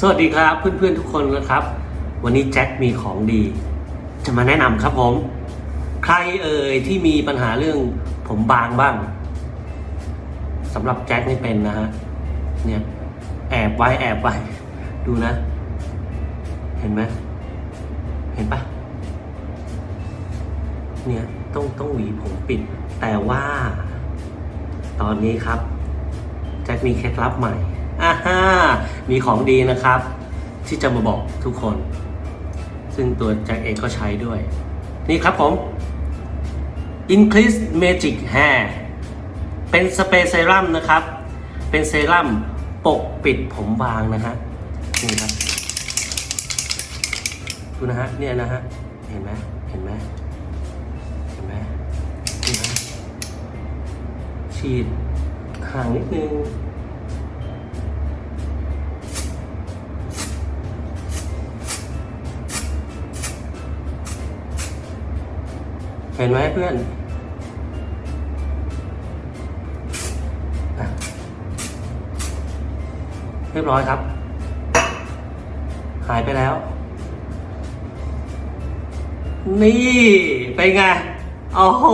สวัสดีครับเพื่อนๆทุกคนนะครับ วันนี้แจ็คมีของดี จะมาแนะนำครับผม ใครเอ่ยที่มีปัญหาเรื่องผมบางบ้างสำหรับแจ็คนี่เป็นนะฮะเนี่ยแอบไว้แอบไว้ดูนะ เห็นไหมเห็นปะเนี่ยต้องต้องหวีผมปิด แต่ว่า ตอนนี้ครับแจ็คมีเคล็ดลับใหม่ อ่าฮ่ามีของดีนะครับ ที่จะมาบอกทุกคน ซึ่งตัวแจ็คเองก็ใช้ด้วย นี่ครับผม Increase Magic Hair เป็นสเปรย์เซรั่มนะครับ เป็นเซรั่มปกปิดผมบางนะฮะ นี่ครับ ดูนะฮะ เนี่ยนะฮะ เห็นไหมเห็นไหมเห็นไหมนี่นะฉีดห่างนิดนึง เห็นไหมเพื่อนอเรียบร้อยครับ หายไปแล้ว นี่เป็นไง โอ้โห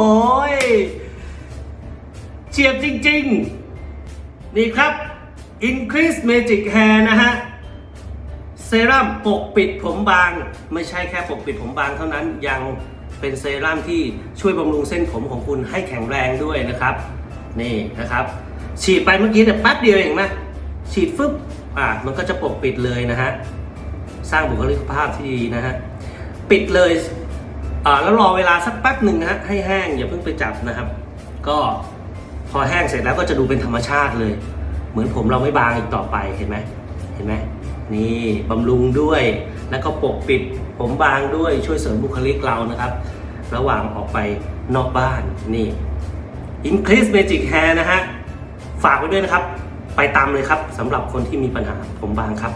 เฉียบจริง ๆ นี่ครับ Increase Magic Hair นะฮะ เซรั่มปกปิดผมบาง ไม่ใช่แค่ปกปิดผมบางเท่านั้นยัง เป็นเซรั่มที่ช่วยบำรุงเส้นผมของคุณให้แข็งแรงด้วยนะครับ นี่นะครับ ฉีดไปเมื่อกี้เนี่ยแป๊บเดียวเองนะฉีดฟึบอะมันก็จะปกปิดเลยนะฮะสร้างบุคลิกภาพที่ดีนะฮะปิดเลยอ่าแล้วรอเวลาสักแป๊บหนึ่งนะฮะให้แห้งอย่าเพิ่งไปจับนะครับ ก็พอแห้งเสร็จแล้วก็จะดูเป็นธรรมชาติเลย เหมือนผมเราไม่บางอีกต่อไปเห็นไหมเห็นไหมนี่บำรุงด้วย แล้วก็ปกปิดผมบางด้วยช่วยเสริมบุคลิกเรานะครับ ระหว่างออกไปนอกบ้านนี่ Increase Magic Hair นะฮะ ฝากไว้ด้วยนะครับ ไปตามเลยครับสำหรับคนที่มีปัญหาผมบางครับ